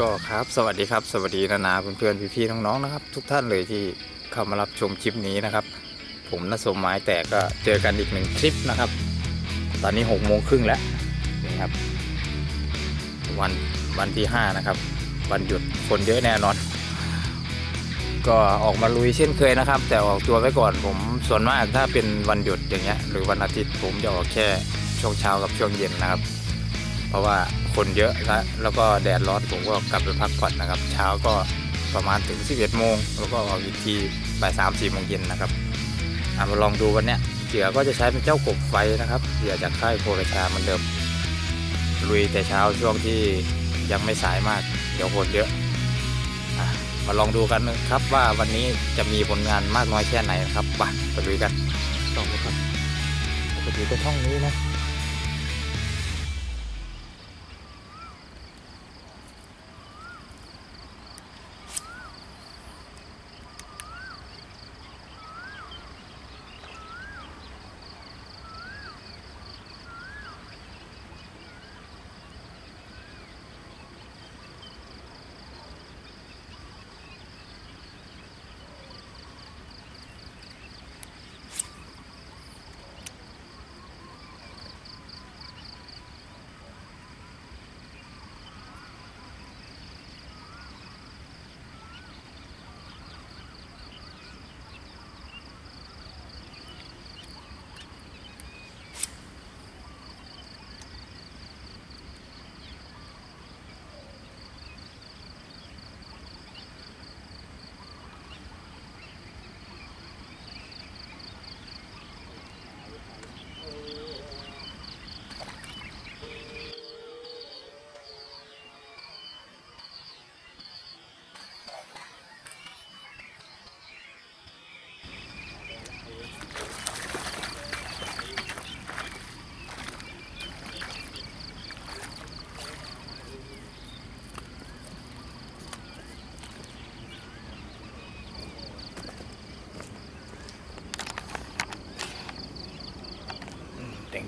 ก็ครับสวัสดีครับ สวัสดีนานาเพื่อนๆพี่ๆน้องๆนะครับ ทุกท่านเลยที่เข้ามารับชมคลิปนี้นะครับ ผมนสมหมายแต่ก็เจอกันอีกหนึ่งคลิปนะครับ ตอนนี้หกโมงครึ่งแล้วนี่ครับ วันวันที่ห้านะครับ วันหยุดคนเยอะแน่นอน ก็ออกมาลุยเช่นเคยนะครับ แต่ออกตัวไว้ก่อนผมส่วนมากถ้าเป็นวันหยุดอย่างเงี้ยหรือวันอาทิตย์ผมจะออกแค่ช่วงเช้ากับช่วงเย็นนะครับ เพราะว่าคนเยอะนะแล้วก็แดดร้อนผมก็กลับไปพักผ่อนนะครับ เช้าก็ประมาณถึง 11 โมง แล้วก็ออกอีกทีบ่ายสามสี่โมงเย็นนะครับอะมาลองดูวันเนี้ยเหยื่อก็จะใช้เป็นเจ้ากบไฟนะครับเหยื่อจากค่ายโพลชาเหมือนเดิมลุยแต่เช้าช่วงที่ยังไม่สายมาก เดี๋ยวคนเยอะมาลองดูกันนะครับว่าวันนี้จะมีผลงานมากน้อยแค่ไหนนะครับไปไปลุยกันลองดูครับปกติก็ช่องนี้นะ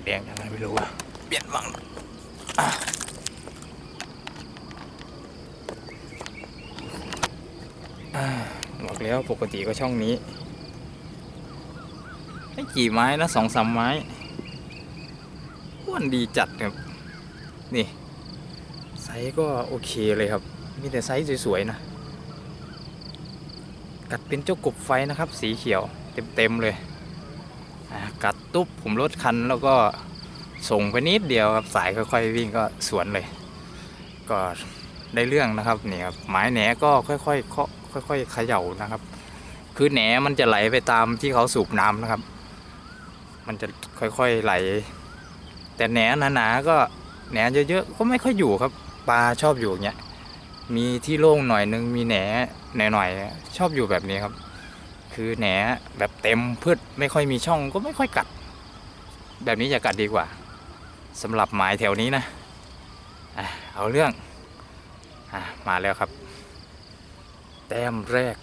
แด งยังไงไม่รู้เปลี่ยนวังอะอ่าบอกแล้วปกติก็ช่องนี้ไม่กี่ไม้นะสองสามไม้อ้วนดีจัดครับ นี่ ไซส์ก็โอเคเลยครับ มีแต่ไซส์สวยๆนะ กัดเป็นเจ้ากบไฟนะครับ สีเขียวเต็มๆเลย กัดตุ๊บผมลดคันแล้วก็ส่งไปนิดเดียวครับสายค่อยๆวิ่งก็สวนเลย ก็ได้เรื่องนะครับนี่ครับหมายแหนก็ค่อยๆเคาะค่อย ๆ เขย่านะครับ คือแหนมันจะไหลไปตามที่เขาสูบน้ำนะครับ มันจะค่อยๆไหล แต่แหนหนาๆก็แหนเยอะๆก็ไม่ค่อยอยู่ครับปลาชอบอยู่อย่างเงี้ยมีที่โล่งหน่อยนึงมีแหนหน่อยๆชอบอยู่แบบนี้ครับ คือแหนแบบเต็มพืชไม่ค่อยมีช่องก็ไม่ค่อยกัด แบบนี้จะกัดดีกว่าสำหรับหมายแถวนี้นะอะเอาเรื่องอมาแล้วครับ แต้มแรก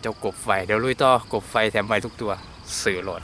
เจ้ากบไฟเดี๋ยวลุยต่อกบไฟแถมไปทุกตัวสื่อโหลด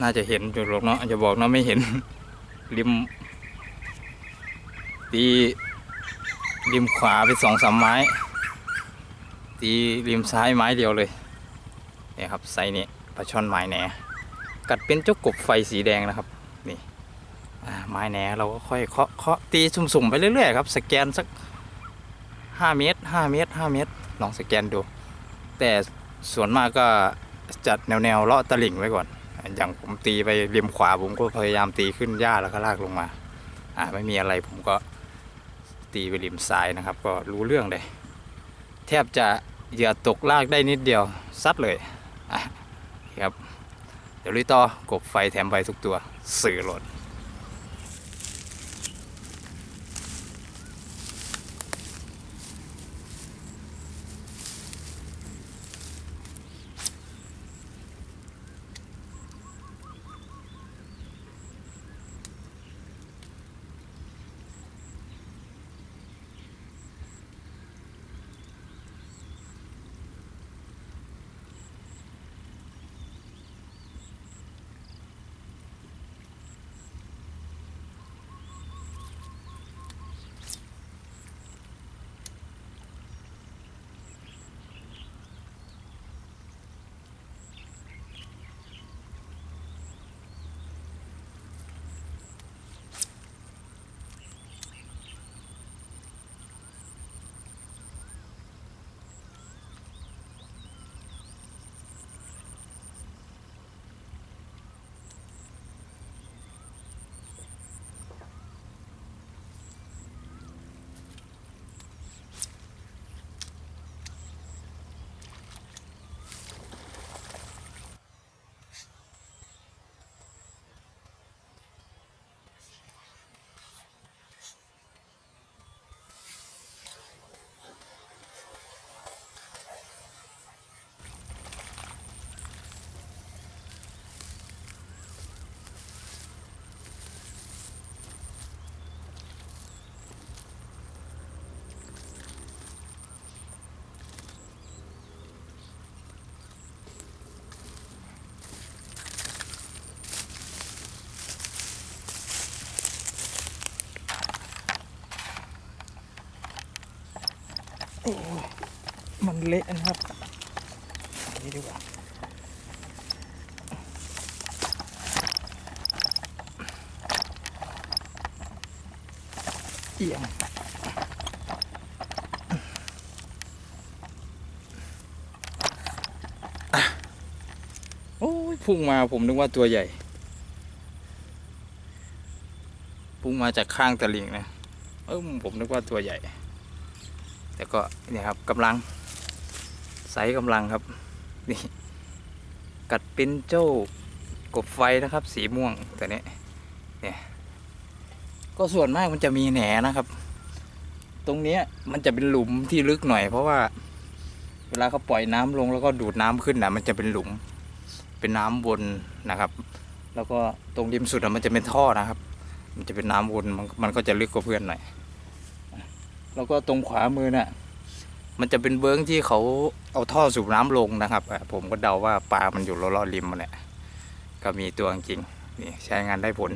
น่าจะเห็นอยู่หรอกเนาะจะบอกเนาะไม่เห็น ริมตีริมขวาไปสองสามไม้ ตีริมซ้ายไม้เดียวเลยเนี่ยครับไซนี้ปลาช่อนไม้แหนกัดเป็นเจ้ากบไฟสีแดงนะครับนี่ไม้แหนเราก็ค่อยเคาะเคาะตีสุ่มๆไปเรื่อยๆครับสแกนสักห้าเมตรห้าเมตรห้าเมตรลองสแกนดู แต่ส่วนมากก็จัดแนวๆเลาะตลิ่งไว้ก่อน อย่างผมตีไปริมขวาผมก็พยายามตีขึ้นหญ้าแล้วก็ลากลงมา อ่าไม่มีอะไรผมก็ตีไปริมซ้ายนะครับ ก็รู้เรื่องเลย แทบจะเหยื่อตกลากได้นิดเดียวซัดเลยอะครับ เดี๋ยวลุยต่อกบไฟแถมไฟทุกตัวสื่อหลด มันเละนะครับอันนี้ดีกว่าเอียงโอ้ยพุ่งมาผมนึกว่าตัวใหญ่ พุ่งมาจากข้างตะลิงนะ เออผมนึกว่าตัวใหญ่ แต่ก็เนี่ยครับกำลัง ส์กำลังครับ นี่ กัดเป็นเจ้ากบไฟนะครับ สีม่วงแต่นี้เนี่ยก็ส่วนมากมันจะมีแหนนะครับ ตรงเนี้ยมันจะเป็นหลุมที่ลึกหน่อย เพราะว่า เวลาเขาปล่อยน้ำลงแล้วก็ดูดน้ำขึ้นนะมันจะเป็นหลุม เป็นน้ำวนนะครับ แล้วก็ตรงริมสุดอะมันจะเป็นท่อนะครับ มันจะเป็นน้ำวนมันมันก็จะลึกกว่าเพื่อนหน่อย แล้วก็ตรงขวามือน่ะ มันจะเป็นเบิ้งที่เขาเอาท่อสูบน้ำลงนะครับอะผมก็เดาว่าปลามันอยู่รอๆริมมันแหละก็มีตัวจริงๆนี่ใช้งานได้ผล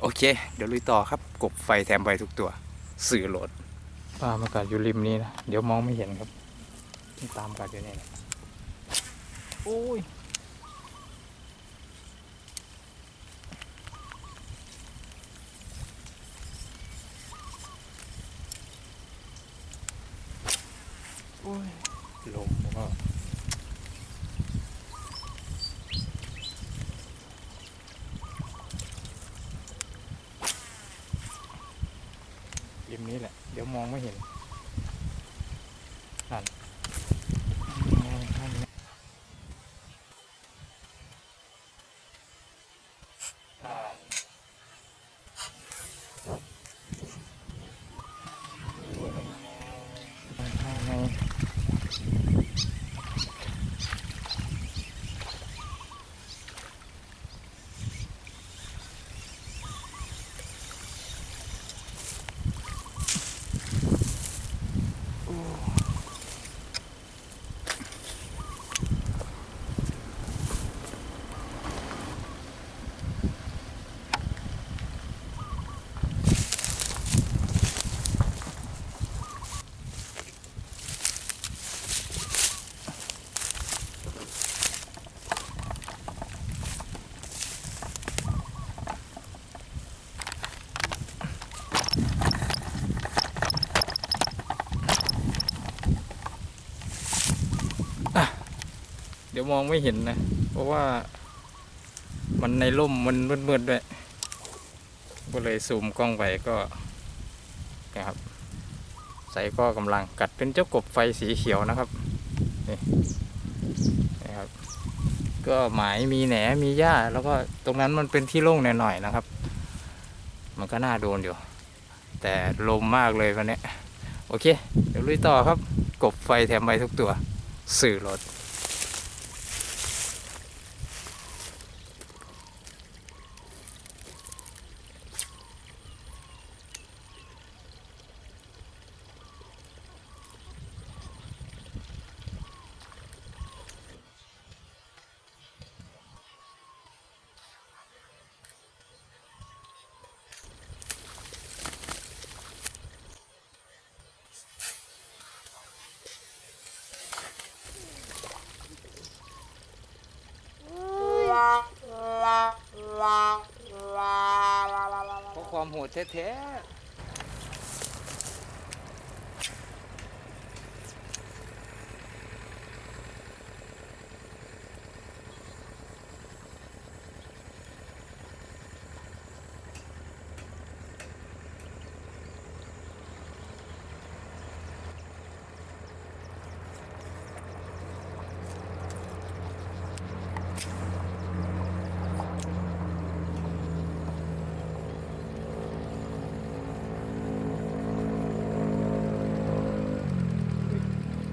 โอเค เดี๋ยวลุยต่อครับ กบไฟแถมไปทุกตัว สื่อโหลดปลามันกัดอยู่ริมนี้นะเดี๋ยวมองไม่เห็นครับต้องตามกัดอยู่นี่แหละโอ้ย โอ้ยลงแล้วก็ริมนี้แหละ เดี๋ยวมองไม่เห็นนั่นนั่นนั่นนั่น โดี๋ยวมองไม่เห็นนะ เพราะว่า มันในร่มมันมืดๆด้วย ก็เลยซูมกล้องไปก็นะครับใส่ก็กำลังกัดเป็นเจ้ากบไฟสีเขียวนะครับนี่นะครับ ก็หมายมีแหนมีหญ้า แล้วก็ตรงนั้นมันเป็นที่โล่งหน่อยๆนะครับ มันก็น่าโดนอยู่ แต่ลมมากเลยวันนี้โอเค เดี๋ยวลุยต่อครับ กบไฟแถมใบทุกตัว สื่อรถ ราะความโหดแท้ๆ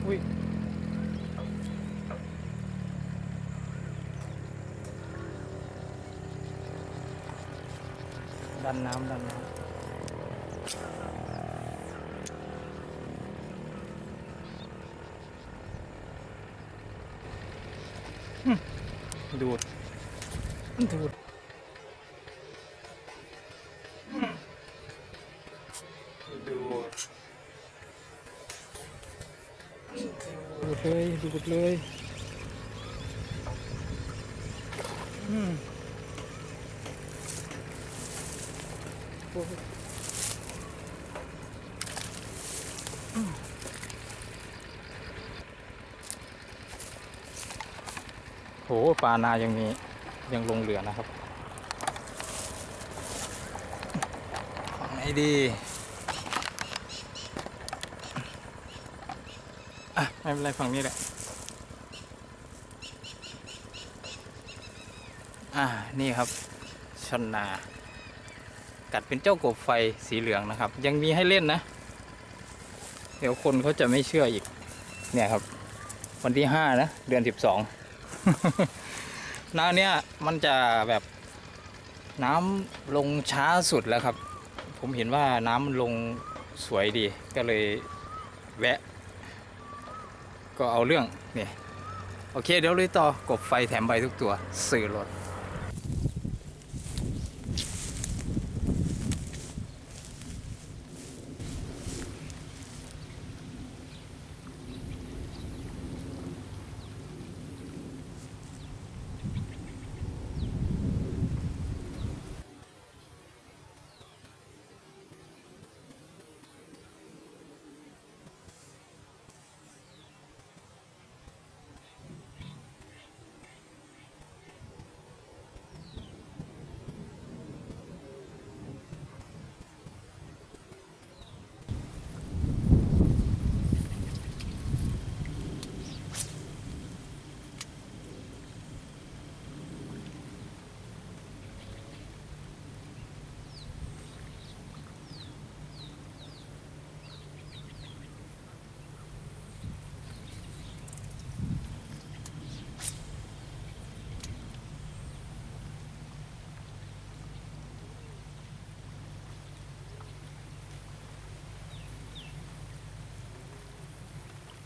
อุ้ย ดันน้ำดันน้ำดูด ดูด ดูด ดูดเลย ดูดเลยอืมโอ้โหอืมโห ปลานายังมียังลงเหลือนะครับฝั่งไหนดีอะไม่เป็นไรฝั่งนี้แหละอ่านี่ครับชนนา กัดเป็นเจ้ากบไฟสีเหลืองนะครับ ยังมีให้เล่นนะ เดี๋ยวคนเขาจะไม่เชื่ออีก เนี่ยครับ วันที่ห้านะ เดือนสิบสอง น้าเนี้ยมันจะแบบน้ำลงช้าสุดแล้วครับ ผมเห็นว่าน้ำมันลงสวยดีก็เลยแวะ ก็เอาเรื่องเนี่ยโอเคเดี๋ยวเลยต่อกบไฟแถมใบทุกตัว สื่อรถ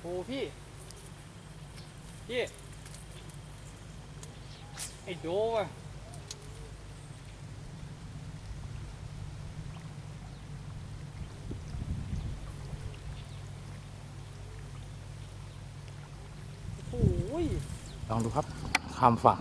โอ้พี่ พี่ ไอ้โดว่ะโอ้ยลองดูครับข้ามฝั่ง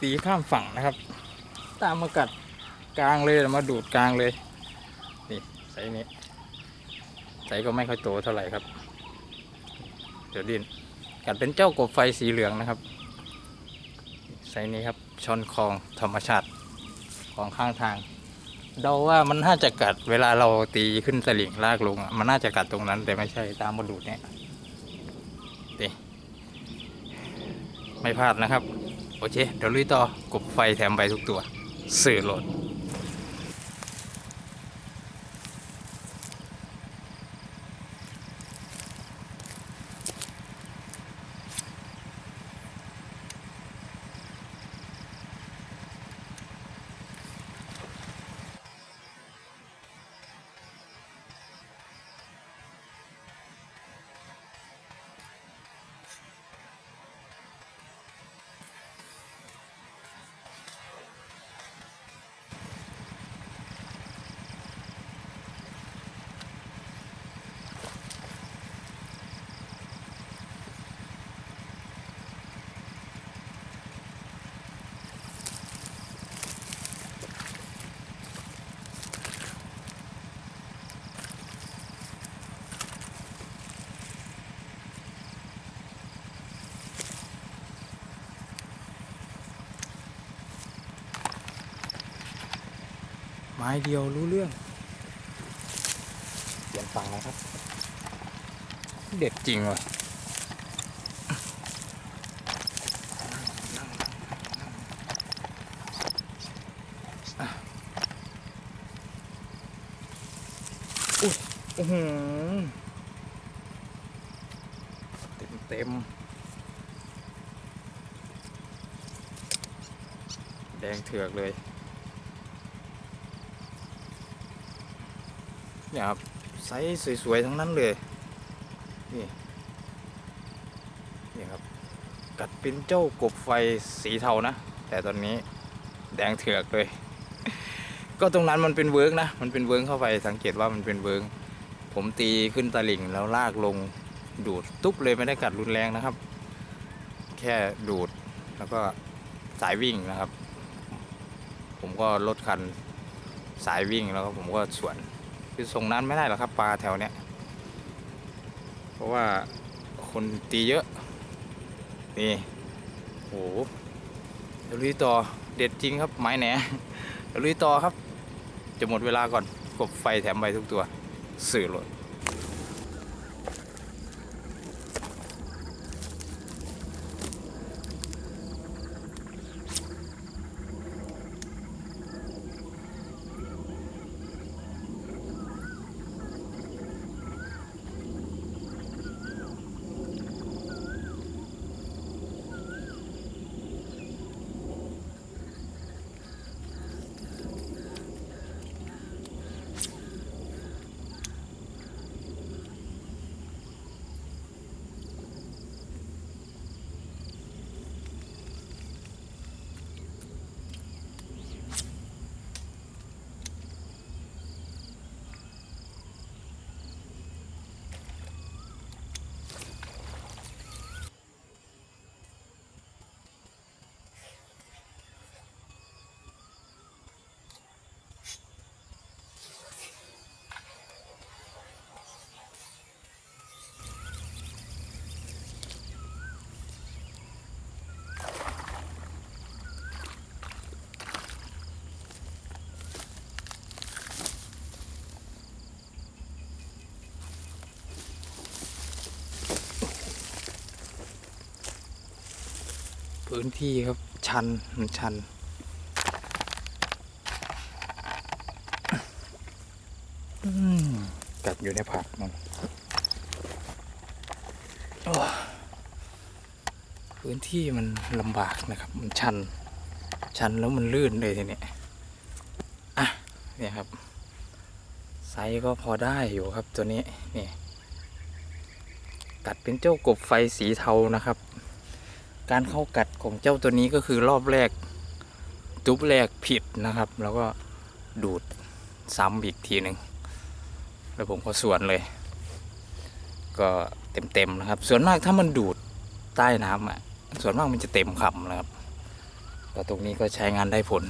ตีข้ามฝั่งนะครับ ตามมากัดกลางเลยมาดูดกลางเลย นี่ไซส์นี้ไซส์ก็ไม่ค่อยโตเท่าไหร่ครับ เดี๋ยวดินกัดเป็นเจ้ากบไฟสีเหลืองนะครับไซส์นี้ครับช่อนคลองธรรมชาติของข้างทาง เดาว่ามันน่าจะกัดเวลาเราตีขึ้นสลิงลากลงอะมันน่าจะกัดตรงนั้น แต่ไม่ใช่ตามมาดูดเนี่ยตีไม่พลาดนะครับ โอเค เดี๋ยวลุยต่อกบไฟแถมใบทุกตัว สื่อโหลด ม้เดียวรู้เรื่อง เปลี่ยนฝั่งนะครับ เด็ดจริงว่ะอุ้ยอื้อหือเต็มเต็มแดงเถือกเลย เนี่ยครับไซส์สวยๆทั้งนั้นเลยนี่นี่ครับกัดเป็นเจ้ากบไฟสีเทานะ แต่ตอนนี้แดงเถือกเลย ก็ตรงนั้นมันเป็นเวิร์กนะ มันเป็นเวิร์กเข้าไปสังเกตว่ามันเป็นเวิร์กผมตีขึ้นตะลิ่งแล้วลากลงดูดตุ๊บเลยไม่ได้กัดรุนแรงนะครับ แค่ดูดแล้วก็สายวิ่งนะครับ ผมก็ลดคันสายวิ่งแล้วก็ผมก็สวน คือส่งนั้นไม่ได้หรอกครับปลาแถวเนี้ยเพราะว่าคนตีเยอะ นี่โหเดี๋ยวลุยต่อเด็ดจริงครับไม้แหนเดี๋ยวลุยต่อครับ จะหมดเวลาก่อนกบไฟแถมใบทุกตัว สื่อหลด พื้นที่ครับ ชันมันชันอืมกัดอยู่ในผักมันพื้นที่มันลำบากนะครับ มันชัน ชันแล้วมันลื่นเลยทีนี้อะเนี่ยครับ ไซส์ก็พอได้อยู่ครับตัวนี้นี่กัดเป็นเจ้ากบไฟสีเทานะครับ การเข้ากัดของเจ้าตัวนี้ก็คือรอบแรกจุบแรกผิดนะครับ แล้วก็ดูดซ้ำอีกทีหนึ่งแล้วผมก็สวนเลย ก็เต็มๆนะครับ ส่วนมากถ้ามันดูดใต้น้ำอะส่วนมากมันจะเต็มคำนะครับก็ก็ตรงนี้ก็ใช้งานได้ผล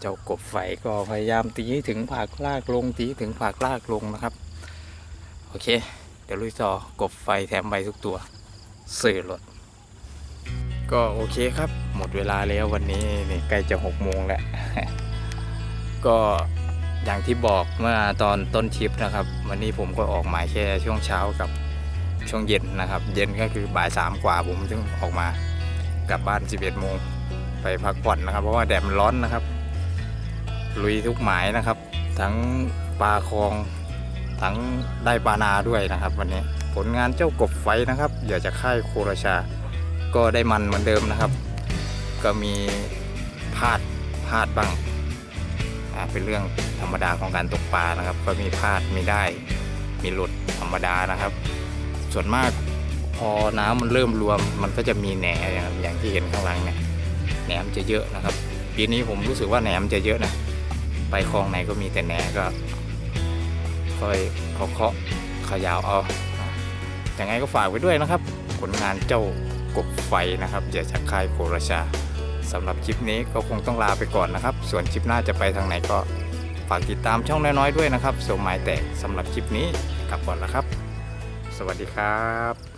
เจ้ากบไฟก็พยายามตีให้ถึงผักลากลงตีถึงผักลากลงนะครับ โอเค เดี๋ยวลุยต่อกบไฟแถมใบทุกตัวสื่อรถ ก็โอเคครับ หมดเวลาแล้ววันนี้นี่ใกล้จะหกโมงแล้ว ก็อย่างที่บอกเมื่อตอนต้นทริปนะครับ วันนี้ผมก็ออกหมายแค่ช่วงเช้ากับช่วงเย็นนะครับ เย็นก็คือบ่ายสามกว่าผมถึงออกมากลับบ้าน11โมงไปพักผ่อนนะครับ เพราะว่าแดดมันร้อนนะครับ ลุยทุกหมายนะครับ ทั้งปลาคลองทั้งได้ปลานาด้วยนะครับ วันนี้ผลงานเจ้ากบไฟนะครับเดี๋ยวจะค่ายโคราชา ก็ได้มันเหมือนเดิมนะครับ ก็มีพลาดพลาดบ้างเป็นเรื่องธรรมดาของการตกปลานะครับ ก็มีพลาดมีได้มีหลุดธรรมดานะครับ ส่วนมากพอน้ำมันเริ่มรวม มันก็จะมีแหนอย่างอย่างที่เห็นข้างหลังเนี่ยแหนมจะเยอะนะครับ ปีนี้ผมรู้สึกว่าแหนมจะเยอะนะไปคลองไหนก็มีแต่แหนก็ค่อยเคาะเคาะขยาวเอาอะยังไงก็ฝากไว้ด้วยนะครับ ผลงานเจ้า กบไฟนะครับอย่าจากค่ายโคราชาสำหรับคลิปนี้ก็คงต้องลาไปก่อนนะครับ ส่วนคลิปหน้าจะไปทางไหนก็ฝากติดตามช่องน้อยๆด้วยนะครับสมหมายแตกสำหรับคลิปนี้กลับก่อนแล้วครับ สวัสดีครับ